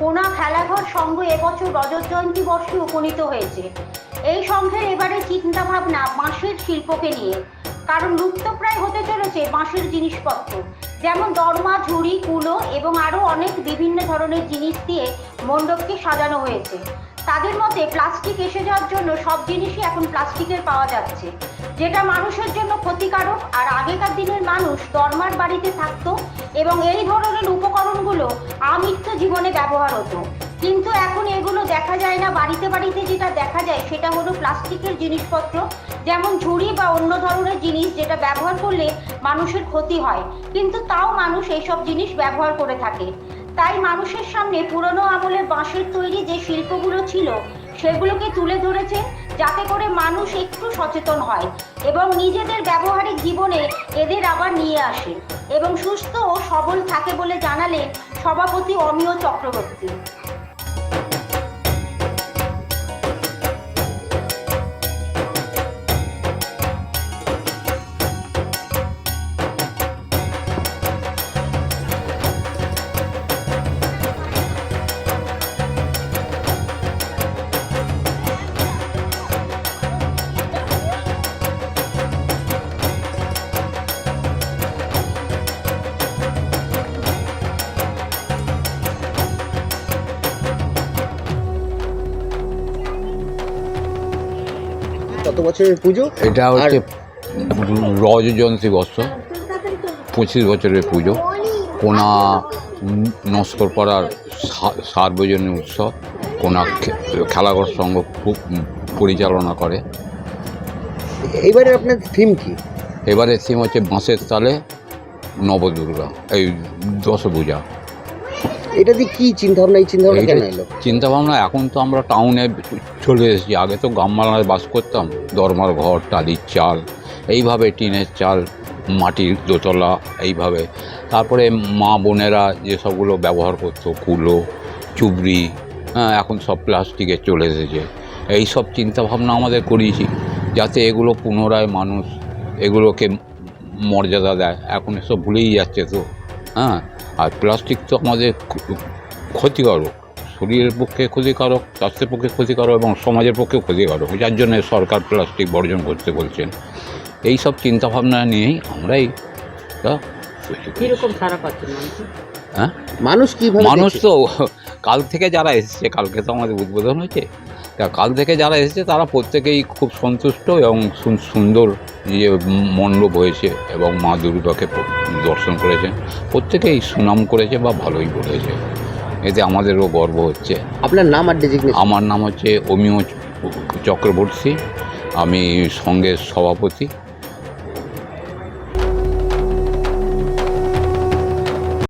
কোনা খেলাঘর সংঘ এবছর রজত জয়ন্তী বর্ষে উপনীত হয়েছে। এই সংঘের এবারে চিন্তাভাবনা বাঁশের শিল্পকে নিয়ে, কারণ লুপ্তপ্রায় হতে চলেছে বাঁশের জিনিসপত্র, যেমন দরমা, ঝুড়ি, কুলো এবং আরও অনেক বিভিন্ন ধরনের জিনিস দিয়ে মণ্ডপকে সাজানো হয়েছে। তাদের মতে প্লাস্টিক এসে যাওয়ার জন্য সব জিনিসই এখন প্লাস্টিকের পাওয়া যাচ্ছে। যেটা মানুষের জন্য ক্ষতিকারক, আর আগেকার দিনের মানুষ দরমার বাড়িতে থাকতো এবং এই ধরনের উপকরণগুলো আমৃত্য জীবনে ব্যবহার হতো। কিন্তু এখন এগুলো দেখা যায় না, বাড়িতে বাড়িতে যেটা দেখা যায় সেটা হলো প্লাস্টিকের জিনিসপত্র, যেমন ঝুড়ি বা অন্য ধরনের জিনিস যেটা ব্যবহার করলে মানুষের ক্ষতি হয়। কিন্তু তাও মানুষ এইসব জিনিস ব্যবহার করে থাকে। তাই মানুষের সামনে পুরনো আমলের বাঁশের তৈরি যে শিল্পগুলো ছিল, সেগুলোকে তুলে ধরেছে যাতে করে মানুষ একটু সচেতন হয় এবং নিজেদের ব্যবহারিক জীবনে এদের আবার নিয়ে আসে এবং সুস্থ ও সবল থাকে বলে জানালেন সভাপতি অমিয় চক্রবর্তী। কত বছরের পুজো এটা হচ্ছে রজয়ন্তী বর্ষ পঁচিশ বছরের পুজো। কোনা নস্করপাড়ার সা- সার্বজনীন উৎসব। কোনা খেলাঘর সংঘ খুব পরিচালনা করে। এবারে আপনার থিম কি? এবারে থিম হচ্ছে বাঁশের তালে নবদুর্গা এই দশভূজা এটা দিয়ে কি চিন্তা ভাবনা এই চিন্তা ভাবনা কেন এলো? চিন্তা ভাবনা এখন তো আমরা টাউনে চলে এসেছি। আগে তো গ্রামবাংলায় বাস করতাম। দরমার ঘর টালির চাল এইভাবে টিনের চাল মাটির দোতলা এইভাবে। তারপরে মা বোনেরা যেসবগুলো ব্যবহার করতো কুলো চুবড়ি হ্যাঁ এখন সব প্লাস্টিকের চলে এসেছে। এই সব চিন্তাভাবনা আমাদের করিয়েছি যাতে এগুলো পুনরায় মানুষ এগুলোকে মর্যাদা দেয়। এখন এসব ভুলেই যাচ্ছে তো হ্যাঁ। আর প্লাস্টিক তো আমাদের ক্ষতিকারক। শরীরের পক্ষে ক্ষতিকারক স্বাস্থ্যের পক্ষে ক্ষতিকারক এবং সমাজের পক্ষে ক্ষতিকারক। যার জন্য সরকার প্লাস্টিক বর্জন করতে বলছেন। এই সব চিন্তাভাবনা নিয়েই আমরাই। কীরকম সারা পাচ্ছেন মানুষ? হ্যাঁ? মানুষ কীভাবে মানুষ তো কাল থেকে যারা এসেছে কালকে তো আমাদের উদ্বোধন হয়েছে। কাল থেকে যারা এসেছে তারা প্রত্যেকেই খুব সন্তুষ্ট এবং সুন্দর যে মণ্ডপ হয়েছে এবং মা দুর্গাকে দর্শন করেছেন প্রত্যেকেই সুনাম করেছে বা ভালোই বলেছে। এতে আমাদেরও গর্ব হচ্ছে। আপনার নাম আর আমার নাম হচ্ছে অমিয় চক্রবর্তী। আমি সঙ্গে সভাপতি।